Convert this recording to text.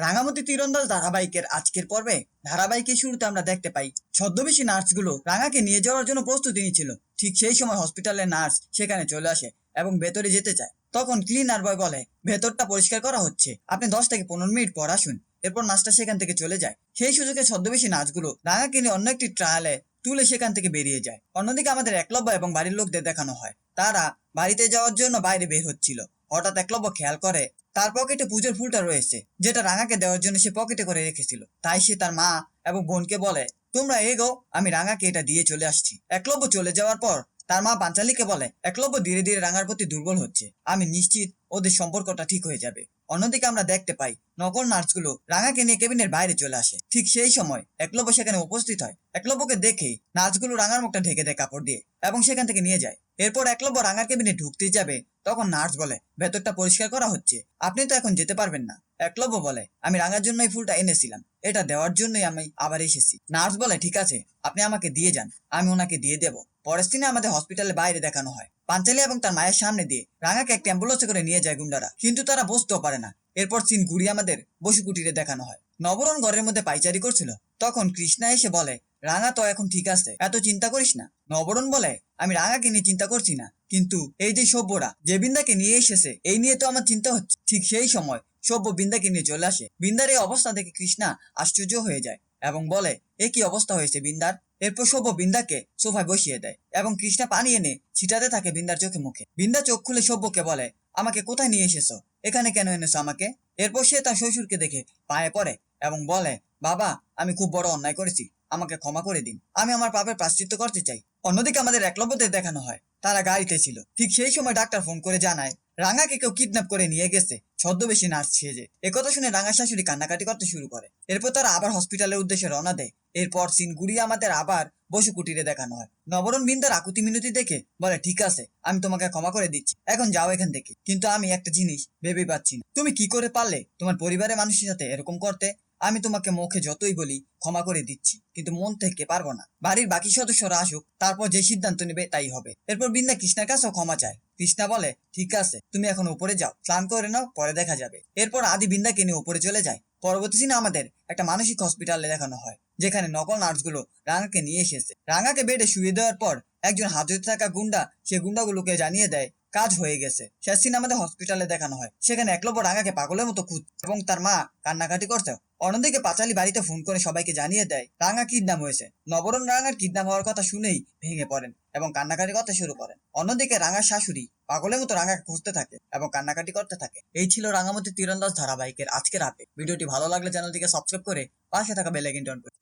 রাঙামতি তীরন্দাজ ধারাবাহিকের আজকের পর্বে ধারাবাহিকের শুরুতে আমরা দেখতে পাই, ছদ্মবেশী নার্সগুলো রাঙাকে নিয়ে যাওয়ার জন্য প্রস্তুতি নিচ্ছিল। ঠিক সেই সময় হসপিটালের নার্স সেখানে চলে আসে এবং ভেতরে যেতে চায়। তখন ক্লিনার বয় বলে, ভেতরটা পরিষ্কার করা হচ্ছে। আপনি দশ থেকে পনেরো মিনিট পর আসুন। এরপর নার্সটা সেখান থেকে চলে যায়। সেই সুযোগে ছদ্মবেশী নার্সগুলো রাঙাকে নিয়ে অন্য একটি ট্রায়ালে তুলে সেখান থেকে বেরিয়ে যায়। অন্যদিকে আমাদের একলব্য এবং বাড়ির লোকদের দেখানো হয়। তারা বাড়িতে যাওয়ার জন্য বাইরে বের হচ্ছিল। হঠাৎ একলব্য খেয়াল করে, তার পকেটে পুজোর ফুলটা রয়েছে, যেটা রাঙাকে দেওয়ার জন্য সে পকেটে করে রেখেছিল। তাই সে তার মা এবং বোনকে বলে, তোমরা এগো, আমি রাঙাকে এটা দিয়ে চলে আসছি। একলব্য চলে যাওয়ার পর তার মা পাঞ্চালিকে বলে একলব্য ধীরে ধীরে রাঙার প্রতি দুর্বল হচ্ছে। আমি নিশ্চিত ওদের সম্পর্কটা ঠিক হয়ে যাবে। অন্যদিকে আমরা দেখতে পাই, নকল নার্সগুলো রাঙাকে নিয়ে কেবিনের বাইরে চলে আসে। ঠিক সেই সময় একলব্য সেখানে উপস্থিত হয়। একলব্যকে দেখে নার্সগুলো রাঙার মুখটা ঢেকে দেয় কাপড় দিয়ে এবং সেখান থেকে নিয়ে যায়। এরপর একলব্য রাঙার কেবিনে ঢুকতে যাবে, তখন নার্স বলে, ভেতরটা পরিষ্কার করা হচ্ছে। আপনি তো এখন যেতে পারবেন না। একলব্য বলে, আমি রাঙার জন্যই ফুলটা এনেছিলাম। এটা দেওয়ার জন্যই আমি আবার এসেছি। নার্স বলে, ঠিক আছে, আপনি আমাকে দিয়ে যান। আমি ওনাকে দিয়ে দেব। পরের দিনে আমাদের হসপিটালে বাইরে দেখানো হয়। পাঞ্চালি এবং তার মায়ের সামনে দিয়ে রাঙাকে একটি অ্যাম্বুলেন্সে করে নিয়ে যায় গুন্ডারা। কিন্তু তারা বসতেও পারে না। এরপর সিন ঘুরিয়ে আমাদের বসু কুটিরে দেখানো হয়। নবরণ ঘরের মধ্যে পাইচারি করছিল। তখন কৃষ্ণা এসে বলে, রাঙা তো এখন ঠিক আছে? এত চিন্তা করিস না? নবরণ বলে, আমি রাঙাকে নিয়ে চিন্তা করছি না। কিন্তু এই যে সভ্যরা, যে বিন্দাকে নিয়ে এসেছে, এই নিয়ে তো আমার চিন্তা হচ্ছে। ঠিক সেই সময় সভ্য বিন্দাকে নিয়ে চলে আসে। বিন্দার এই অবস্থা দেখে কৃষ্ণা আশ্চর্য হয়ে যায় এবং বলে, এ কি অবস্থা হয়েছে বিন্দার? এরপর সভ্য বিন্দাকে সোফায় বসিয়ে দেয় এবং কৃষ্ণা পানি এনে ছিটাতে থাকে বিন্দার চোখে মুখে। বিন্দা চোখ খুলে সভ্যকে বলে, আমাকে কোথায় নিয়ে এসেছ? এখানে কেন এনেছো আমাকে? এরপর সে তার শ্বশুরকে দেখে পায়ে পড়ে এবং বলে, বাবা, আমি খুব বড় অন্যায় করেছি, আমাকে ক্ষমা করে দিন। আমি আমার পাপের প্রাশ্চিত্য করতে চাই। অন্যদিকে আমাদের একলব্যদের দেখানো হয়, তারা গাড়িতে ছিল। ঠিক সেই সময় ডাক্তার ফোন করে জানায় রাঙাকে কেউ কিডন্যাপ করে নিয়ে গেছে। ছদ্মবেশী নার্স সেজে একথা শুনে রাঙা শাশুড়ি কান্নাকাটি করতে শুরু করে। এরপর তারা আবার হসপিটালের উদ্দেশ্যে রওনা দেয়। এরপর সিন গুড়িয়ে আমাদের আবার বসু কুটিরে দেখানো হয়। নবরণ বিন্দার আকুতি মিনতি দেখে বলে, ঠিক আছে, আমি তোমাকে ক্ষমা করে দিচ্ছি। এখন যাও এখান থেকে। কিন্তু আমি একটা জিনিস ভেবে পাচ্ছি না। তুমি কি করে পারলে তোমার পরিবারের মানুষের সাথে এরকম করতে? আমি তোমাকে মুখে যতই বলি, ক্ষমা করে দিচ্ছি, কিন্তু মন থেকে পারব না। বাড়ির বাকি সদস্যরা আসুক, তারপর যে সিদ্ধান্ত নেবে তাই হবে। এরপর বিন্দা কৃষ্ণার কাছেও ক্ষমা চায়। কৃষ্ণা বলে, ঠিক আছে, তুমি এখন উপরে যাও, স্নান করে নাও, পরে দেখা যাবে। এরপর আদি বিন্দাকে নিয়ে উপরে চলে যায়। পরবর্তী দিনে আমাদের একটা মানসিক হসপিটালে দেখানো হয়, যেখানে নকল নার্সগুলো রাঙাকে নিয়ে এসেছে। রাঙাকে বেডে শুয়ে দেওয়ার পর একজন হাজতে থাকা গুন্ডা, সে গুন্ডাগুলোকে জানিয়ে দেয় কাজ হয়ে গেছে। শেষ দিন আমাদের হসপিটালে দেখানো হয়। সেখানে একলব্য রাঙাকে পাগলের মতো খুঁজ এবং তার মা কান্নাকাটি করছে। অন্যদিকে পাঁচালি বাড়িতে ফোন করে সবাইকে জানিয়ে দেয়, রাঙা কিডন্যাপ হয়েছে। নবরণ রাঙার কিডন্যাপ হওয়ার কথা শুনেই ভেঙে পড়েন এবং কান্নাকাটি করতে শুরু করেন। অন্যদিকে রাঙার শাশুড়ি পাগলের মতো রাঙাকে খুঁজতে থাকে এবং কান্নাকাটি করতে থাকে। এই ছিল রাঙামতি তীরন্দাজ ধারাবাহিকের আজকের আপডেট ভিডিওটি ভালো লাগলে চ্যানেলটিকে সাবস্ক্রাইব করে পাশে থাকা বেল আইকনটি অন করে